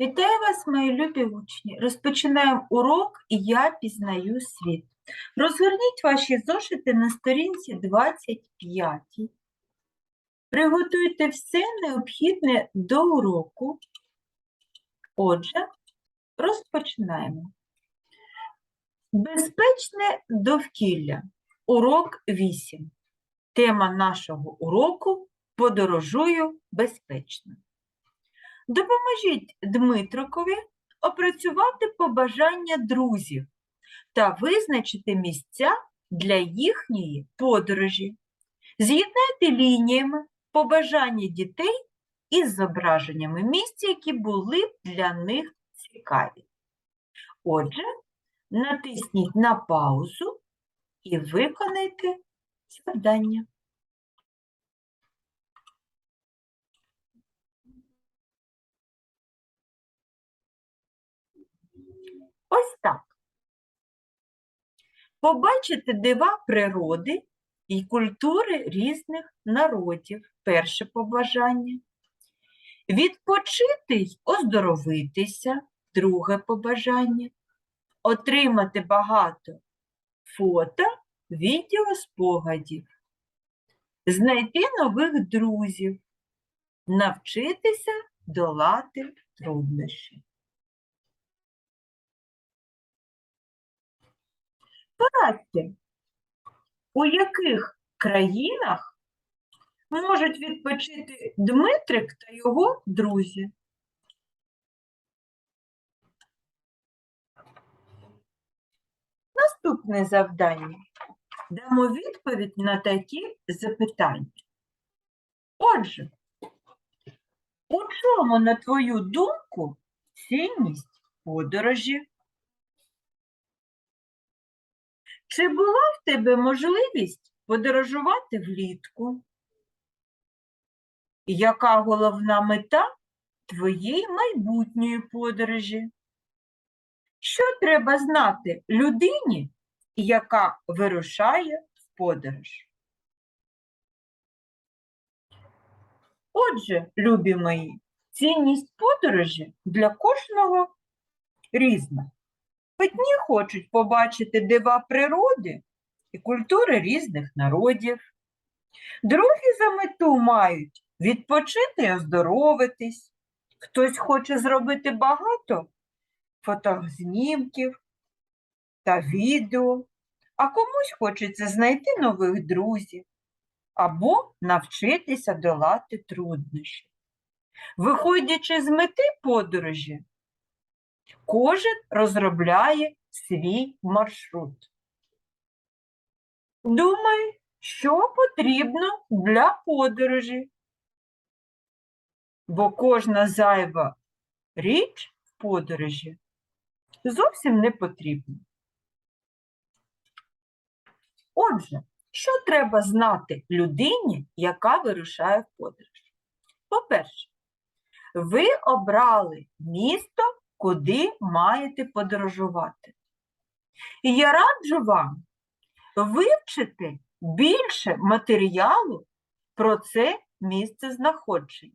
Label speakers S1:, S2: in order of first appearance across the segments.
S1: Вітаю вас, мої любі учні. Розпочинаємо урок і я пізнаю світ. Розгорніть ваші зошити на сторінці 25. Приготуйте все необхідне до уроку. Отже, розпочинаємо. Безпечне довкілля. Урок 8. Тема нашого уроку Подорожую безпечно. Допоможіть Дмитрикові опрацювати побажання друзів та визначити місця для їхньої подорожі. З'єднайте лініями побажання дітей із зображеннями місць, які були б для них цікаві. Отже, натисніть на паузу і виконайте завдання. Ось так. Побачити дива природи і культури різних народів. Перше побажання. Відпочити й оздоровитися. Друге побажання. Отримати багато фото, відео спогадів. Знайти нових друзів. Навчитися долати труднощі. Порадьте, у яких країнах можуть відпочити Дмитрик та його друзі? Наступне завдання. Дамо відповідь на такі запитання. Отже, у чому, на твою думку, цінність подорожі? Чи була в тебе можливість подорожувати влітку? Яка головна мета твоєї майбутньої подорожі? Що треба знати людині, яка вирушає в подорож? Отже, любі мої, цінність подорожі для кожного різна. Одні хочуть побачити дива природи і культури різних народів. Другі за мету мають відпочити і оздоровитись. Хтось хоче зробити багато фотознімків та відео, а комусь хочеться знайти нових друзів або навчитися долати труднощі. Виходячи з мети подорожі, Кожен розробляє свій маршрут. Думай, що потрібно для подорожі. Бо кожна зайва річ в подорожі зовсім не потрібна. Отже, що треба знати людині, яка вирушає в подорож? По-перше, ви обрали місто куди маєте подорожувати. І я раджу вам вивчити більше матеріалу про це місце знаходження.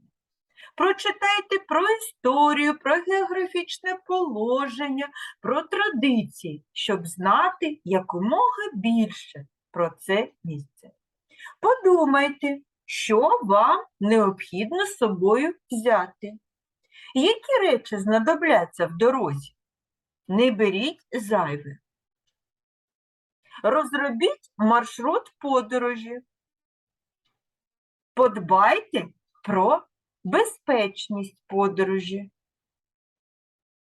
S1: Прочитайте про історію, про географічне положення, про традиції, щоб знати якомога більше про це місце. Подумайте, що вам необхідно з собою взяти. Які речі знадобляться в дорозі? Не беріть зайве. Розробіть маршрут подорожі. Подбайте про безпечність подорожі.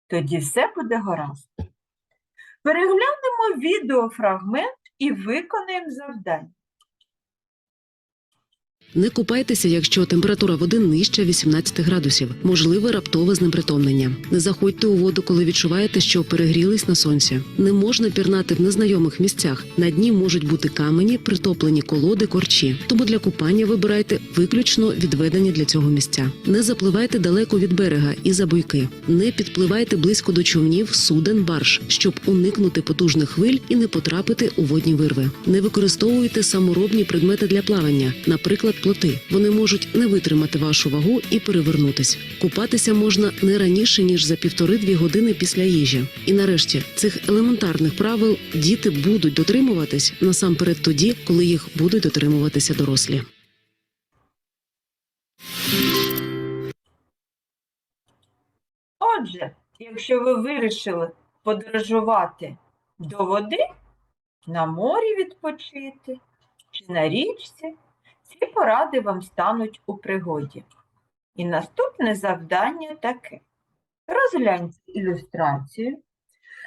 S1: Тоді все буде гаразд. Переглянемо відеофрагмент і виконаємо завдання.
S2: Не купайтеся, якщо температура води нижче 18 градусів. Можливе раптове знепритомнення. Не заходьте у воду, коли відчуваєте, що перегрілись на сонці. Не можна пірнати в незнайомих місцях. На дні можуть бути камені, притоплені колоди, корчі. Тому для купання вибирайте виключно відведені для цього місця. Не запливайте далеко від берега і за буйки. Не підпливайте близько до човнів, суден, барж, щоб уникнути потужних хвиль і не потрапити у водні вирви. Не використовуйте саморобні предмети для плавання, наприклад, плоти. Вони можуть не витримати вашу вагу і перевернутись. Купатися можна не раніше ніж за півтори-дві години після їжі. І нарешті цих елементарних правил діти будуть дотримуватись насамперед тоді, коли їх будуть дотримуватися дорослі.
S1: Отже, якщо ви вирішили подорожувати до води, на морі відпочити чи на річці, ці поради вам стануть у пригоді. І наступне завдання таке. Розгляньте ілюстрацію,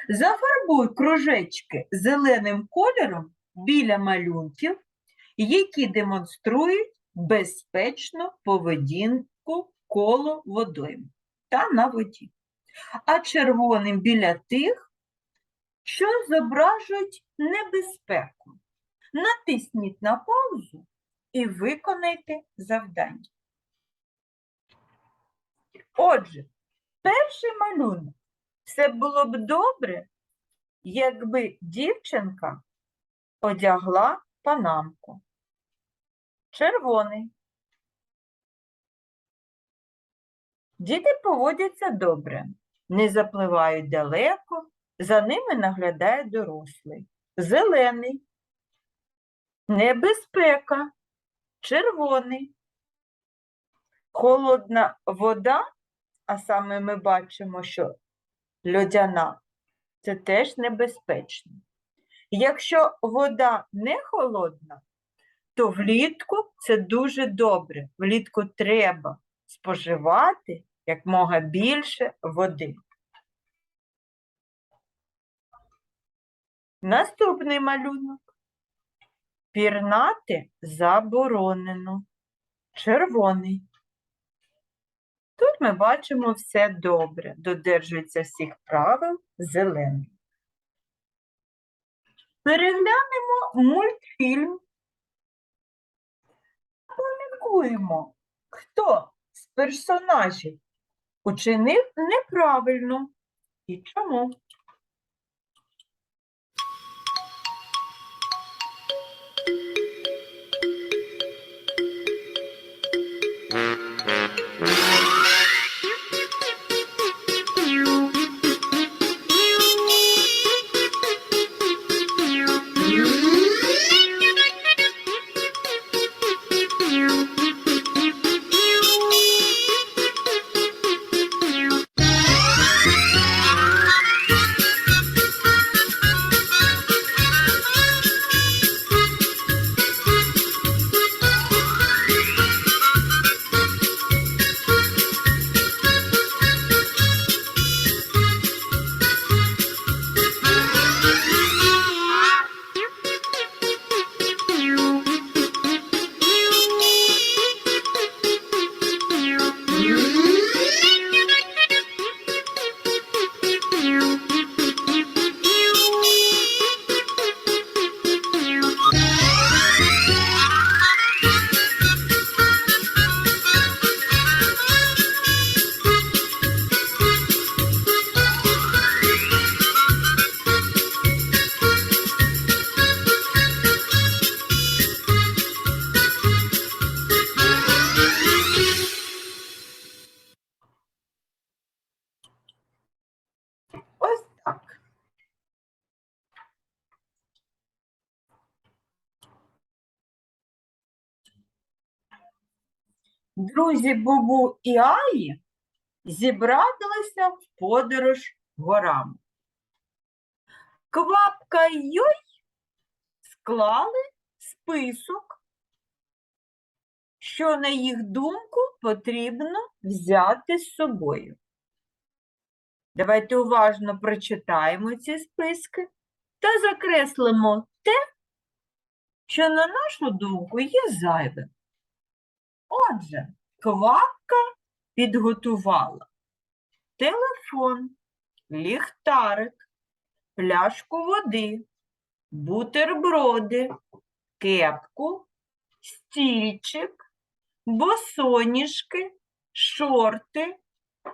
S1: зафарбуй кружечки зеленим кольором біля малюнків, які демонструють безпечну поведінку коло водойми та на воді, а червоним біля тих, що зображують небезпеку. Натисніть на паузу і виконайте завдання. Отже, перший малюнок. Все було б добре, якби дівчинка одягла панамку. Червоний. Діти поводяться добре, не запливають далеко, за ними наглядає дорослий. Зелений. Небезпека. Червоний. Холодна вода, а саме ми бачимо, що льодяна, це теж небезпечно. Якщо вода не холодна, то влітку це дуже добре. Влітку треба споживати якмога більше води. Наступний малюнок. Пірнати заборонено. Червоний. Тут ми бачимо все добре, додержується всіх правил зелений. Переглянемо мультфільм. Поміркуємо, хто з персонажів учинив неправильно і чому. Друзі Бубу і Аї зібралися в подорож горами. Квапка й Йой склали список, що, на їх думку, потрібно взяти з собою. Давайте уважно прочитаємо ці списки та закреслимо те, що, на нашу думку, є зайвим. Отже, квапка підготувала телефон, ліхтарик, пляшку води, бутерброди, кепку, стільчик, босоніжки, шорти,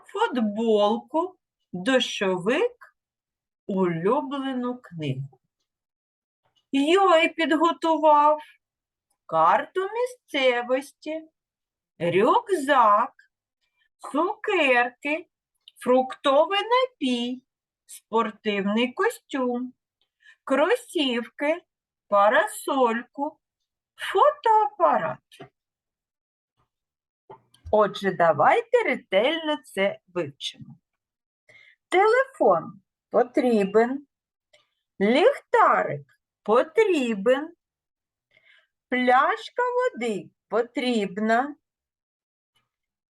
S1: футболку, дощовик, улюблену книгу. Йой підготував карту місцевості, рюкзак, цукерки, фруктовий напій, спортивний костюм, кросівки, парасольку, фотоапарат. Отже, давайте ретельно це вивчимо. Телефон потрібен, ліхтарик потрібен, пляшка води потрібна,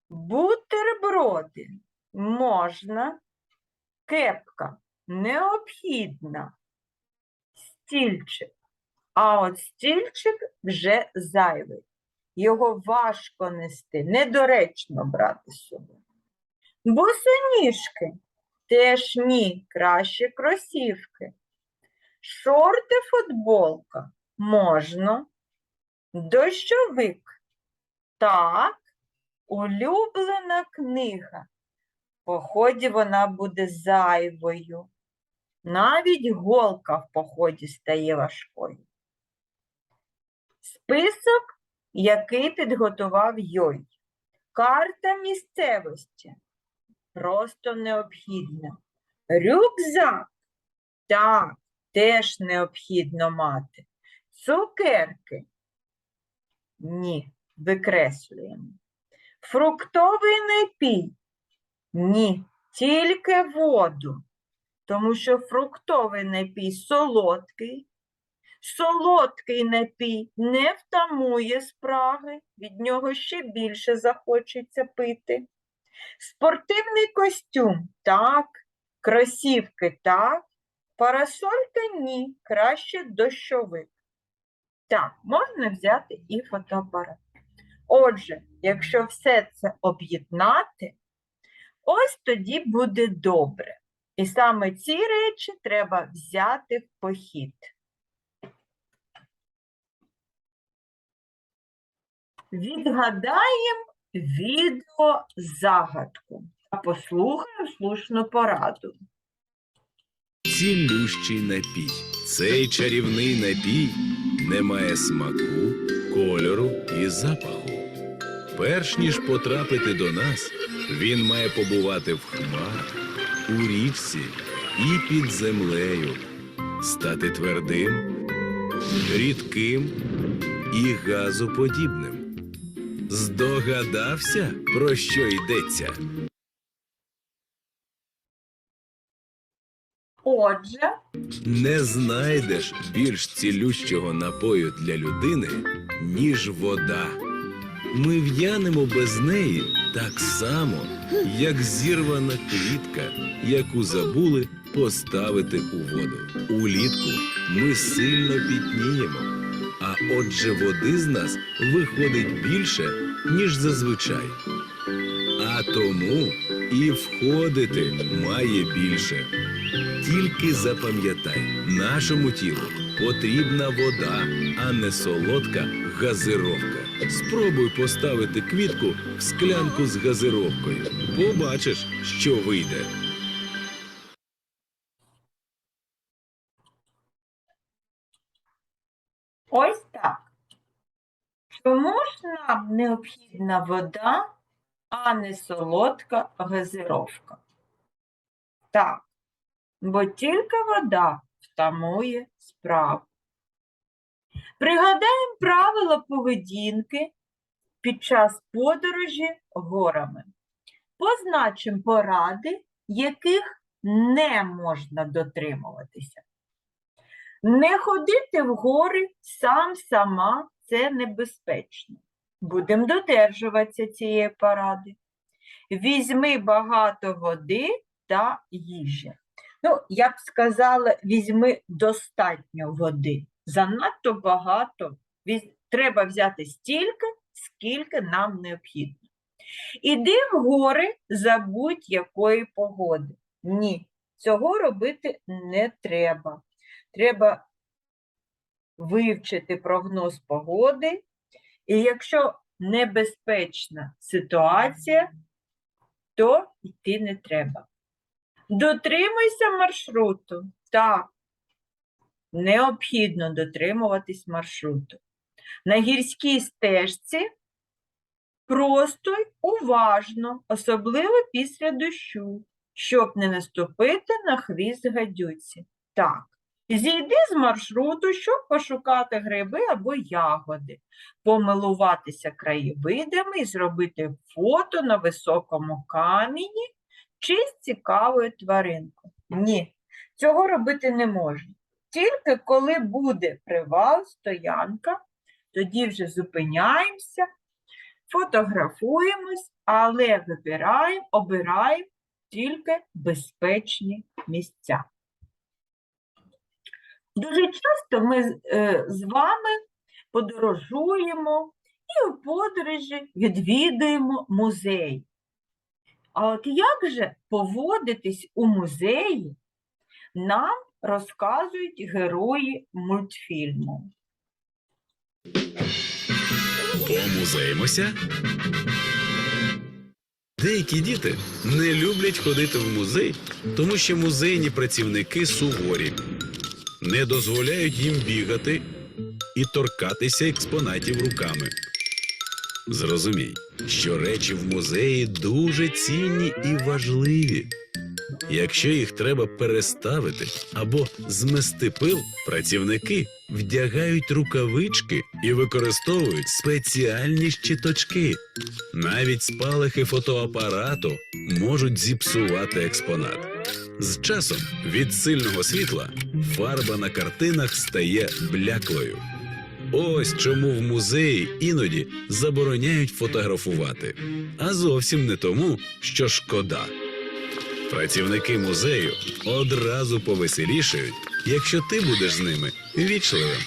S1: бутерброди можна, кепка необхідна, стільчик. А от стільчик вже зайвий. Його важко нести, недоречно брати з собою. Босоніжки теж ні, краще кросівки. Шорти, футболка можна. Дощовик. Так, улюблена книга. Поході вона буде зайвою. Навіть голка в поході стає важкою. Список, який підготував Йой. Карта місцевості. Просто необхідна. Рюкзак. Так, теж необхідно мати. Цукерки. Ні, викреслюємо. Фруктовий напій. Ні, тільки воду. Тому що фруктовий напій солодкий. Солодкий напій не втамує спраги, від нього ще більше захочеться пити. Спортивний костюм так, кросівки так, парасолька ні, краще дощовик. Так, можна взяти і фотоапарат. Отже, якщо все це об'єднати, ось тоді буде добре. І саме ці речі треба взяти в похід. Відгадаємо відеозагадку та послухаємо слушну пораду.
S3: Цілющий напій. Цей чарівний напій не має смаку, кольору і запаху. Перш ніж потрапити до нас, він має побувати в хмарах, у річці і під землею, стати твердим, рідким і газоподібним. Здогадався, про що йдеться?
S1: Отже,
S3: Не знайдеш більш цілющого напою для людини, ніж вода. Ми в'янемо без неї так само, як зірвана квітка, яку забули поставити у воду. Улітку ми сильно пітніємо, а отже води з нас виходить більше, ніж зазвичай. А тому і входити має більше. Тільки запам'ятай, нашому тілу потрібна вода, а не солодка газировка. Спробуй поставити квітку в склянку з газировкою. Побачиш, що вийде.
S1: ось так. Чому ж нам необхідна вода, а не солодка газировка? Так, бо тільки вода втамує справу. Пригадаємо правила поведінки під час подорожі горами. Позначимо поради, яких не можна дотримуватися. Не ходити в гори сам сама це небезпечно. Будемо додержуватися цієї поради. Візьми багато води та їжі. Ну, я б сказала, візьми достатньо води. Занадто багато. Треба взяти стільки, скільки нам необхідно. Іди в гори за будь-якої погоди. Ні, цього робити не треба. Треба вивчити прогноз погоди, і якщо небезпечна ситуація, то йти не треба. Дотримуйся маршруту. Так, необхідно дотримуватись маршруту. На гірській стежці просто й уважно, особливо після дощу, щоб не наступити на хвіст гадюці. Так, зійди з маршруту, щоб пошукати гриби або ягоди, помилуватися краєвидами і зробити фото на високому камені чи з цікавою тваринкою. Ні, цього робити не можна. Тільки коли буде привал, стоянка, тоді вже зупиняємося, фотографуємось, але вибираємо, обираємо тільки безпечні місця. Дуже часто ми з- е, вами подорожуємо і у подорожі відвідуємо музей. А от як же поводитись у музеї, нам розказують герої мультфільму.
S3: Помузеїмося. Деякі діти не люблять ходити в музей, тому що музейні працівники суворі, не дозволяють їм бігати і торкатися експонатів руками. Зрозумій, що речі в музеї дуже цінні і важливі. Якщо їх треба переставити або змести пил, працівники вдягають рукавички і використовують спеціальні щиточки. Навіть спалахи фотоапарату можуть зіпсувати експонат. З часом від сильного світла фарба на картинах стає бляклою. Ось чому в музеї іноді забороняють фотографувати, а зовсім не тому, що шкода. Працівники музею одразу повеселішають, якщо ти будеш з ними вічливим.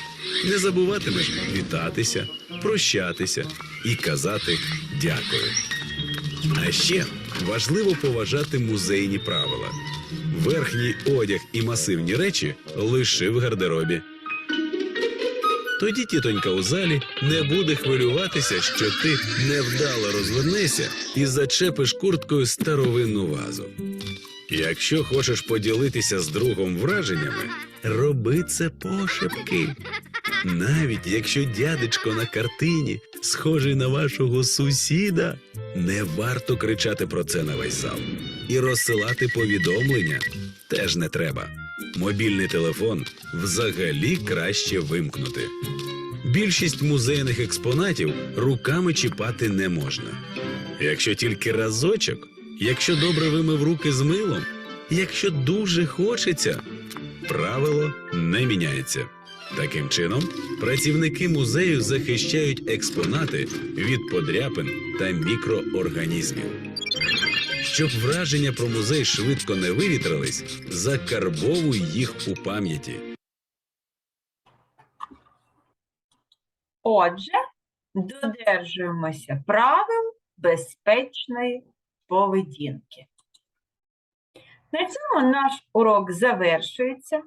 S3: Не забуватимеш вітатися, прощатися і казати дякую. А ще важливо поважати музейні правила. Верхній одяг і масивні речі лиши в гардеробі. Тоді тітонька у залі не буде хвилюватися, що ти невдало розвернешся і зачепиш курткою старовинну вазу. Якщо хочеш поділитися з другом враженнями, роби це пошепки. Навіть якщо дядечко на картині схожий на вашого сусіда, не варто кричати про це на весь зал. І розсилати повідомлення теж не треба. Мобільний телефон взагалі краще вимкнути. Більшість музейних експонатів руками чіпати не можна. Якщо тільки разочок, якщо добре вимив руки з милом, якщо дуже хочеться, правило не міняється. Таким чином, працівники музею захищають експонати від подряпин та мікроорганізмів. Щоб враження про музей швидко не вивітрились, закарбовуй їх у пам'яті.
S1: Отже, додержуємося правил безпечної поведінки. На цьому наш урок завершується.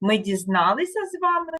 S1: Ми дізналися з вами